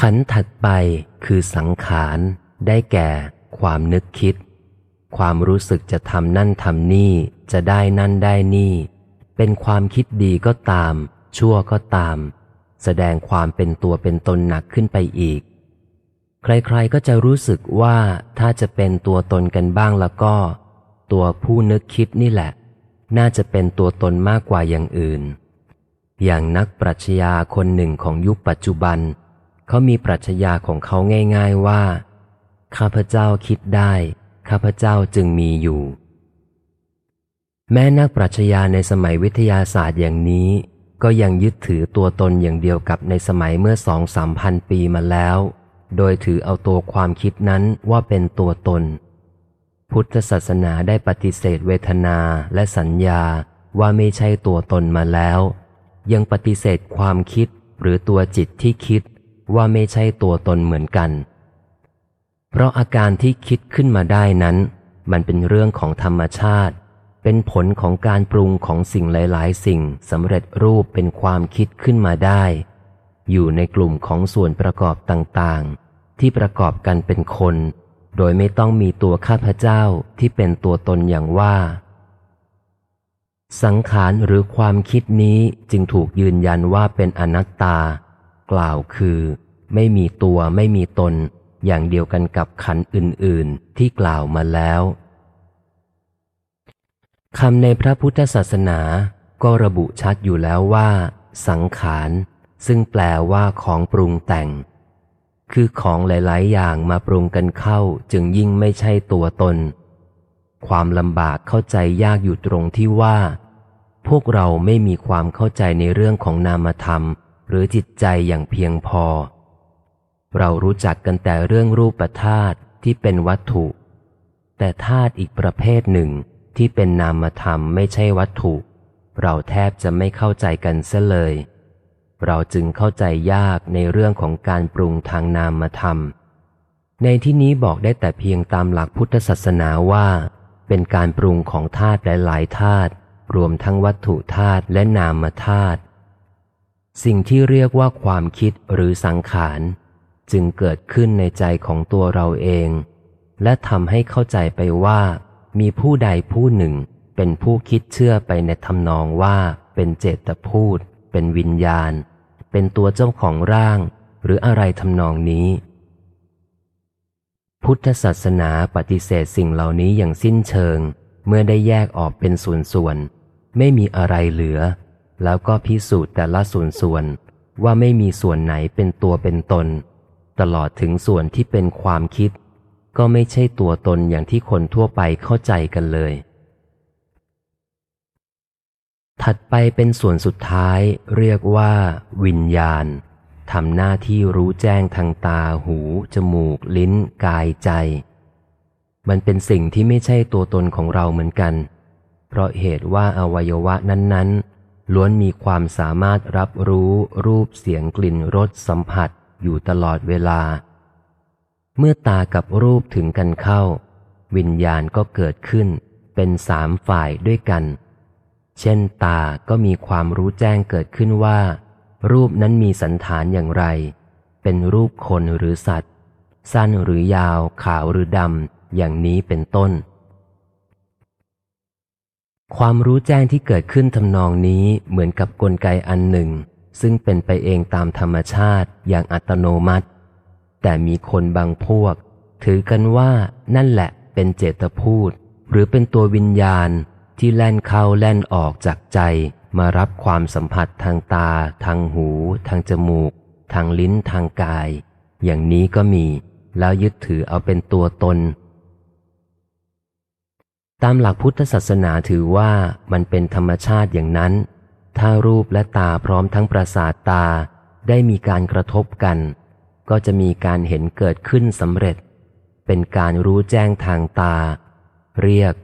ขันถัดไปคือสังขารได้แก่ ความนึกคิด ความรู้สึกจะทำนั่นทำนี่ จะได้นั่นได้นี่ เป็นความคิดดีก็ตาม ชั่วก็ตาม แสดงความเป็นตัวเป็นตนหนักขึ้นไปอีก ใครๆก็จะรู้สึกว่าถ้าจะเป็นตัวตนกันบ้างแล้วก็ ตัวผู้นึกคิดนี่แหละ น่าจะเป็นตัวตนมากกว่าอย่างอื่น อย่างนักปรัชญาคนหนึ่งของยุคปัจจุบัน เขามีปรัชญาของเขาง่าย ๆว่า ข้าพเจ้าคิดได้ ข้าพเจ้าจึงมีอยู่ แม้นักปรัชญาในสมัยวิทยาศาสตร์อย่างนี้ ก็ยังยึดถือตัวตนอย่างเดียวกับในสมัยเมื่อสองสามพันปีมาแล้ว โดยถือเอาตัวความคิดนั้นว่าเป็นตัวตน พุทธศาสนาได้ปฏิเสธเวทนาและสัญญาว่าไม่ใช่ตัวตนมาแล้ว ยังปฏิเสธความคิดหรือตัวจิตที่คิด ว่าไม่ใช่ตัวตนเหมือนกัน เพราะอาการที่คิดขึ้นมาได้นั้น มันเป็นเรื่องของธรรมชาติ เป็นผลของการปรุงของสิ่งหลาย ๆ สิ่งสำเร็จรูปเป็นความคิดขึ้นมาได้ อยู่ในกลุ่มของส่วนประกอบต่างๆ ที่ประกอบกันเป็นคน โดยไม่ต้องมีตัวข้าพเจ้าที่เป็นตัวตนอย่างว่าสังขารหรือความคิดนี้จึงถูกยืนยันว่าเป็นอนัตตา กล่าวคือ ไม่มีตัวไม่มีตน อย่างเดียวกันกับขันอื่นๆ ที่กล่าวมาแล้วคำในพระพุทธศาสนาก็ระบุชัดอยู่แล้วว่า สังขาร ซึ่งแปลว่าของปรุงแต่ง คือของหลาย ๆ อย่างมาปรุงกันเข้าจึงยิ่งไม่ใช่ตัวตน ความลำบากเข้าใจยากอยู่ตรงที่ว่า พวกเราไม่มีความเข้าใจในเรื่องของนามธรรม หรือจิตใจอย่างเพียงพอ เรารู้จักกันแต่เรื่องรูปธาตุที่เป็นวัตถุ แต่ธาตุอีกประเภทหนึ่งที่เป็นนามธรรมไม่ใช่วัตถุ เราแทบจะไม่เข้าใจกันเสียเลย เราจึงเข้าใจยากในเรื่องของการปรุงทางนามธรรม ในที่นี้บอกได้แต่เพียงตามหลักพุทธศาสนาว่า เป็นการปรุงของธาตุหลายๆธาตุรวมทั้งวัตถุธาตุและนามธาตุ สิ่งที่เรียกว่าความคิดหรือสังขาร จึงเกิดขึ้นในใจของตัวเราเอง และทำให้เข้าใจไปว่า มีผู้ใดผู้หนึ่ง เป็นผู้คิดเชื่อไปในทำนองว่า เป็นเจตพูด เป็นวิญญาณ เป็นตัวเจ้าของร่าง หรืออะไรทำนองนี้ พุทธศาสนาปฏิเสธสิ่งเหล่านี้อย่างสิ้นเชิง เมื่อได้แยกออกเป็นส่วนๆไม่มีอะไรเหลือ แล้วก็พิสูจน์แต่ละส่วนๆว่าไม่มีส่วนไหนเป็นตัวเป็นตน ตลอดถึงส่วนที่เป็นความคิด ก็ไม่ใช่ตัวตนอย่างที่คนทั่วไปเข้าใจกันเลย ถัดไปเป็นส่วนสุดท้ายเรียกว่า วิญญาณทำหน้าที่รู้แจ้งทางตาหู จมูก ลิ้น กายใจ มันเป็นสิ่งที่ไม่ใช่ตัวตนของเราเหมือนกัน เพราะเหตุว่าอวัยวะนั้นๆ ล้วนมีความสามารถรับรู้รูปเสียงกลิ่นรสสัมผัสอยู่ตลอดเวลา เมื่อตากับรูปถึงกันเข้า วิญญาณก็เกิดขึ้น เป็นสามฝ่ายด้วยกัน เช่นตาก็มีความรู้แจ้งเกิดขึ้นว่า รูปนั้นมีสันฐานอย่างไร เป็นรูปคนหรือสัตว์ สั้นหรือยาวขาวหรือดำอย่างนี้เป็นต้น ความรู้แจ้งที่เกิดขึ้นทำนองนี้เหมือนกับกลไกอันหนึ่ง ซึ่งเป็นไปเองตามธรรมชาติอย่างอัตโนมัติ แต่มีคนบางพวก ถือกันว่านั่นแหละเป็นเจตพูด หรือเป็นตัววิญญาณที่แล่นเข้าแล่นออกจากใจ มารับความสัมผัสทางตา ทางหู ทางจมูก ทางลิ้นทางกาย อย่างนี้ก็มี แล้วยึดถือเอาเป็นตัวตน ตามหลักพุทธศาสนาถือว่ามันเป็นธรรมชาติอย่างนั้น ถ้ารูปและตาพร้อมทั้งประสาทตาได้มีการกระทบกัน ก็จะมีการเห็นเกิดขึ้นสำเร็จ เป็นการรู้แจ้งทางตา เรียก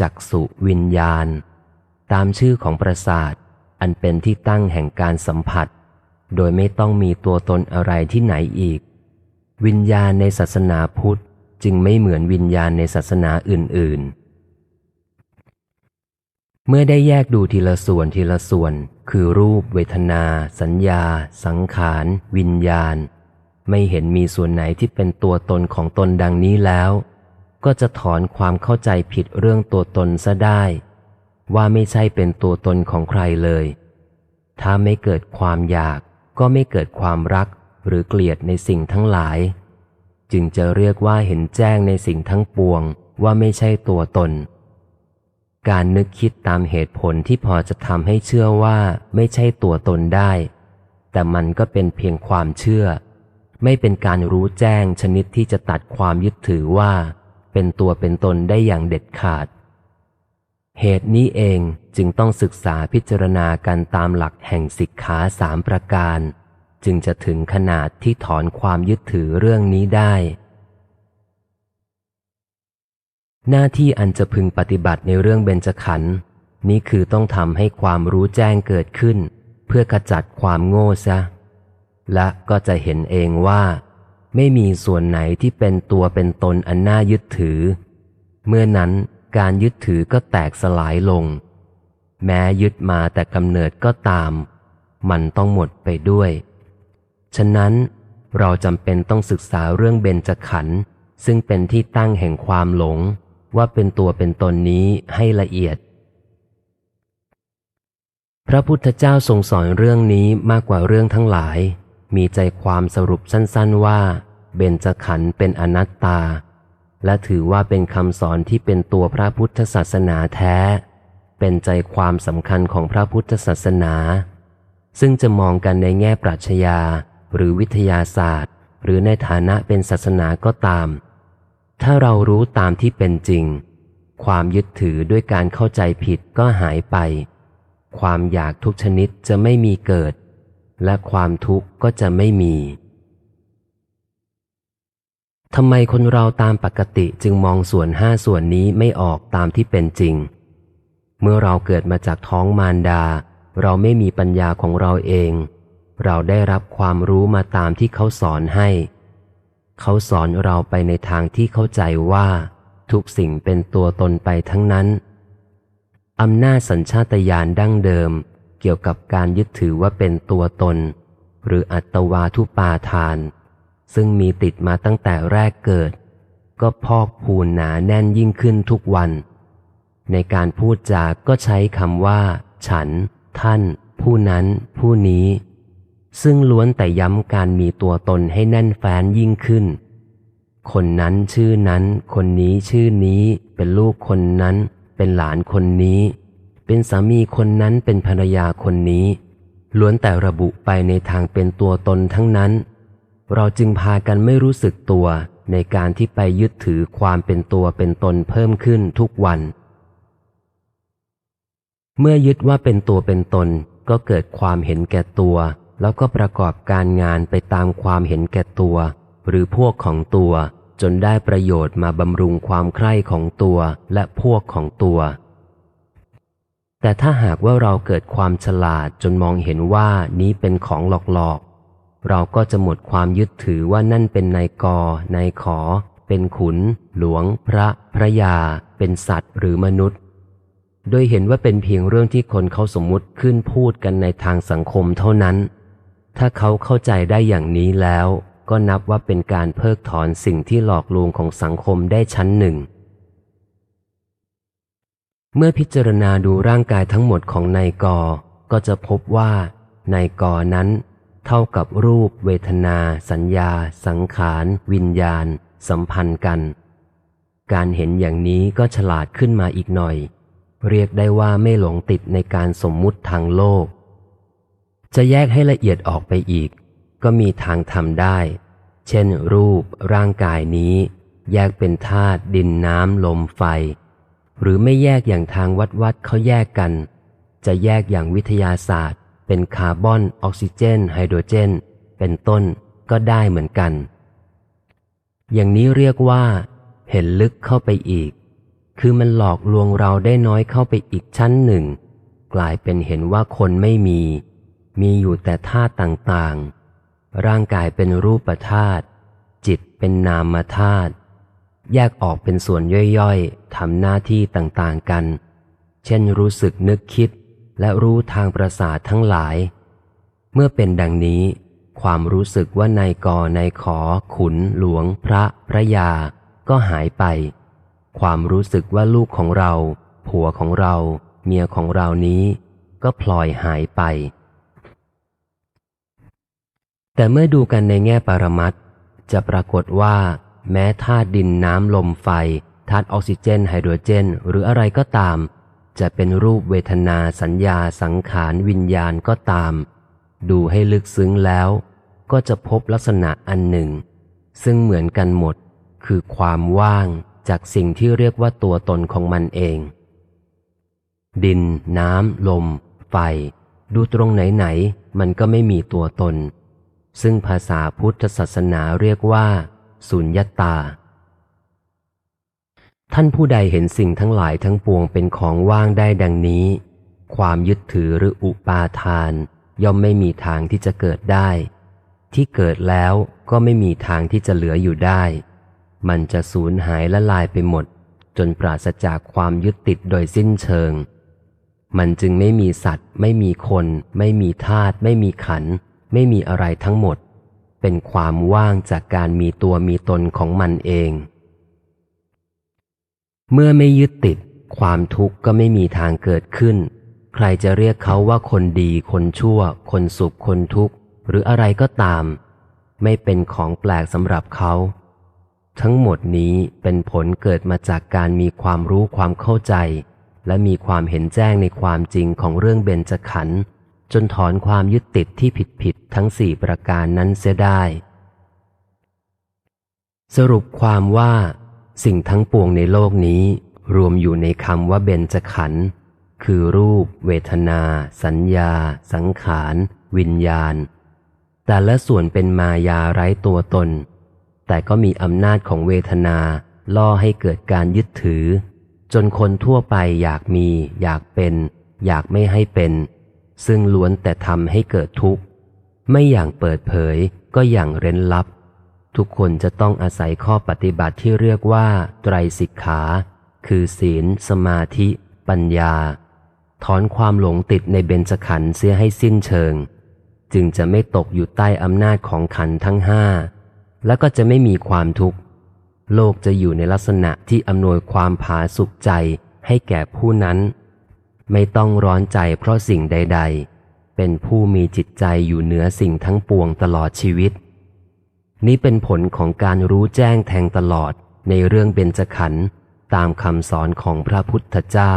จักสุวิญญาณ ตามชื่อของประสาท อันเป็นที่ตั้งแห่งการสัมผัส โดยไม่ต้องมีตัวตนอะไรที่ไหนอีก วิญญาณในศาสนาพุทธจึงไม่เหมือนวิญญาณในศาสนาอื่นๆ เมื่อได้แยกดูทีละส่วนทีละส่วน คือรูป เวทนา สัญญา สังขาร วิญญาณ ไม่เห็นมีส่วนไหนที่เป็นตัวตนของตนดังนี้แล้ว ก็จะถอนความเข้าใจผิดเรื่องตัวตนซะได้ ว่าไม่ใช่เป็นตัวตนของใครเลย ถ้าไม่เกิดความอยาก ก็ไม่เกิดความรักหรือเกลียดในสิ่งทั้งหลาย จึงจะเรียกว่าเห็นแจ้งในสิ่งทั้งปวงว่าไม่ใช่ตัวตน การนึกคิดตามเหตุผลที่พอจะทำให้เชื่อว่าไม่ใช่ตัวตนได้ แต่มันก็เป็นเพียงความเชื่อ ไม่เป็นการรู้แจ้งชนิดที่จะตัดความยึดถือว่า เป็นตัวเป็นตนได้อย่างเด็ดขาด เหตุนี้เองจึงต้องศึกษาพิจารณากันตามหลักแห่งสิกขาสามประการ จึงจะถึงขนาดที่ถอนความยึดถือเรื่องนี้ได้ หน้าที่อันจะพึงปฏิบัติในเรื่องเบญจขันธ์นี้คือต้องทำให้ความรู้แจ้งเกิดขึ้น เพื่อขจัดความโง่ซะ และก็จะเห็นเองว่า ไม่มีส่วนไหนที่เป็นตัวเป็นตนอันน่ายึดถือ เมื่อนั้นการยึดถือก็แตกสลายลง แม้ยึดมาแต่กำเนิดก็ตาม มันต้องหมดไปด้วย ฉะนั้นเราจำเป็นต้องศึกษาเรื่องเบญจขันธ์ซึ่งเป็นที่ตั้งแห่งความหลง ว่าเป็นตัวเป็นตนนี้ให้ละเอียด พระพุทธเจ้าทรงสอนเรื่องนี้มากกว่าเรื่องทั้งหลาย มีใจความสรุปสั้นๆว่า เบญจขันธ์เป็นอนัตตา และถือว่าเป็นคำสอนที่เป็นตัวพระพุทธศาสนาแท้ เป็นใจความสำคัญของพระพุทธศาสนา ซึ่งจะมองกันในแง่ปรัชญาหรือวิทยาศาสตร์ หรือในฐานะเป็นศาสนาก็ตาม ถ้าเรารู้ตามที่เป็นจริง ความยึดถือด้วยการเข้าใจผิดก็หายไป ความอยากทุกชนิดจะไม่มีเกิด และความทุกข์ก็จะไม่มีทำไมคนเราตามปกติจึงมองส่วนห้าส่วนนี้ไม่ออกตามที่เป็นจริง เมื่อเราเกิดมาจากท้องมารดา เราไม่มีปัญญาของเราเอง เราได้รับความรู้มาตามที่เขาสอนให้ เขาสอนเราไปในทางที่เข้าใจว่า ทุกสิ่งเป็นตัวตนไปทั้งนั้น อำนาจสัญชาตญาณดั้งเดิม เกี่ยวกับการยึดถือว่าเป็นตัวตน หรืออัตวาทุปาทาน ซึ่งมีติดมาตั้งแต่แรกเกิด ก็พอกพูนหนาแน่นยิ่งขึ้นทุกวัน ในการพูดจากก็ใช้คำว่า ฉัน ท่าน ผู้นั้น ผู้นี้ ซึ่งล้วนแต่ย้ำการมีตัวตนให้แน่นแฟ้นยิ่งขึ้น คนนั้นชื่อนั้น คนนี้ชื่อนี้ เป็นลูกคนนั้น เป็นหลานคนนี้ เป็นสามีคนนั้นเป็นภรรยาคนนี้ ล้วนแต่ระบุไปในทางเป็นตัวตนทั้งนั้น เราจึงพากันไม่รู้สึกตัวในการที่ไปยึดถือความเป็นตัวเป็นตนเพิ่มขึ้นทุกวัน เมื่อยึดว่าเป็นตัวเป็นตนก็เกิดความเห็นแก่ตัว แล้วก็ประกอบการงานไปตามความเห็นแก่ตัว หรือพวกของตัว จนได้ประโยชน์มาบำรุงความใคร่ของตัวและพวกของตัว แต่ถ้าหากว่าเราเกิดความฉลาดจนมองเห็นว่านี้เป็นของหลอกๆ เราก็จะหมดความยึดถือว่านั่นเป็นนายกนายขอ เป็นขุน หลวง พระ พระยา เป็นสัตว์หรือมนุษย์โดยเห็นว่าเป็นเพียงเรื่องที่คนเขาสมมุติขึ้นพูดกันในทางสังคมเท่านั้น ถ้าเขาเข้าใจได้อย่างนี้แล้ว ก็นับว่าเป็นการเพิกถอนสิ่งที่หลอกลวงของสังคมได้ชั้นหนึ่ง เมื่อพิจารณาดูร่างกายทั้งหมดของนายกอ ก็จะพบว่านายกอนั้น เท่ากับรูป เวทนา สัญญา สังขาร วิญญาณ สัมพันธ์กัน การเห็นอย่างนี้ก็ฉลาดขึ้นมาอีกหน่อย เรียกได้ว่าไม่หลงติดในการสมมุติทางโลก จะแยกให้ละเอียดออกไปอีก ก็มีทางทำได้ เช่น รูปร่างกายนี้ แยกเป็นธาตุดินน้ำลมไฟ หรือไม่แยกอย่างทางวัดวัดเขาแยกกัน จะแยกอย่างวิทยาศาสตร์ เป็นคาร์บอนออกซิเจน ไฮโดรเจน เป็นต้นก็ได้เหมือนกัน อย่างนี้เรียกว่า เห็นลึกเข้าไปอีก คือมันหลอกลวงเราได้น้อยเข้าไปอีกชั้นหนึ่ง กลายเป็นเห็นว่าคนไม่มี มีอยู่แต่ธาตุต่างๆ ร่างกายเป็นรูปธาตุจิตเป็นนามธาตุแยกออกเป็นส่วนย่อยๆทำหน้าที่ต่างๆกัน เช่นรู้สึกนึกคิดและรู้ทางประสาททั้งหลาย เมื่อเป็นดังนี้ ความรู้สึกว่านายกนายขอ ขุน หลวง พระ พระยา ก็หายไป ความรู้สึกว่าลูกของเรา ผัวของเรา เมียของเรานี้ ก็พลอยหายไป แต่เมื่อดูกันในแง่ปรมัตจะปรากฏว่า แม้ธาตุดินน้ำลมไฟธาตุออกซิเจนไฮโดรเจน หรืออะไรก็ตาม จะเป็นรูปเวทนาสัญญาสังขารวิญญาณก็ตาม ดูให้ลึกซึ้งแล้ว ก็จะพบลักษณะอันหนึ่ง ซึ่งเหมือนกันหมด คือความว่างจากสิ่งที่เรียกว่าตัวตนของมันเอง ดิน น้ำ ลม ไฟ ดูตรงไหนๆมันก็ไม่มีตัวตน ซึ่งภาษาพุทธศาสนาเรียกว่า สุญญตา ท่านผู้ใดเห็นสิ่งทั้งหลายทั้งปวงเป็นของว่างได้ดังนี้ ความยึดถือหรืออุปาทาน ย่อมไม่มีทางที่จะเกิดได้ ที่เกิดแล้วก็ไม่มีทางที่จะเหลืออยู่ได้ มันจะสูญหายละลายไปหมด จนปราศจากความยึดติดโดยสิ้นเชิง มันจึงไม่มีสัตว์ ไม่มีคน ไม่มีธาตุไม่มีขันธ์ ไม่มีอะไรทั้งหมด เป็นความว่างจากการมีตัวมีตนของมันเอง เมื่อไม่ยึดติด ความทุกข์ก็ไม่มีทางเกิดขึ้น ใครจะเรียกเขาว่าคนดีคนชั่ว คนสุขคนทุกข์ หรืออะไรก็ตาม ไม่เป็นของแปลกสำหรับเขาทั้งหมดนี้เป็นผลเกิดมาจากการมีความรู้ความเข้าใจ และมีความเห็นแจ้งในความจริงของเรื่องเบญจขันธ์ จนถอนความยึดติดที่ผิดผิดๆทั้งสี่ประการนั้นเสียได้ สรุปความว่า สิ่งทั้งปวงในโลกนี้ รวมอยู่ในคำว่าเบญจขันธ์คือรูป เวทนา สัญญา สังขาร วิญญาณ แต่ละส่วนเป็นมายาไร้ตัวตน แต่ก็มีอำนาจของเวทนาล่อให้เกิดการยึดถือ จนคนทั่วไปอยากมี อยากเป็น อยากไม่ให้เป็น ซึ่งล้วนแต่ทำให้เกิดทุกข์ ไม่อย่างเปิดเผยก็อย่างเร้นลับ ทุกคนจะต้องอาศัยข้อปฏิบัติที่เรียกว่าไตรสิกขา คือศีล สมาธิ ปัญญา ถอนความหลงติดในเบญจขันธ์เสียให้สิ้นเชิง จึงจะไม่ตกอยู่ใต้อำนาจของขันธ์ทั้งห้าและก็จะไม่มีความทุกข์ โลกจะอยู่ในลักษณะที่อำนวยความผาสุขใจให้แก่ผู้นั้น ไม่ต้องร้อนใจเพราะสิ่งใด ๆ เป็นผู้มีจิตใจอยู่เหนือสิ่งทั้งปวงตลอดชีวิต นี้เป็นผลของการรู้แจ้งแทงตลอดในเรื่องเบญจขันธ์ตามคำสอนของพระพุทธเจ้า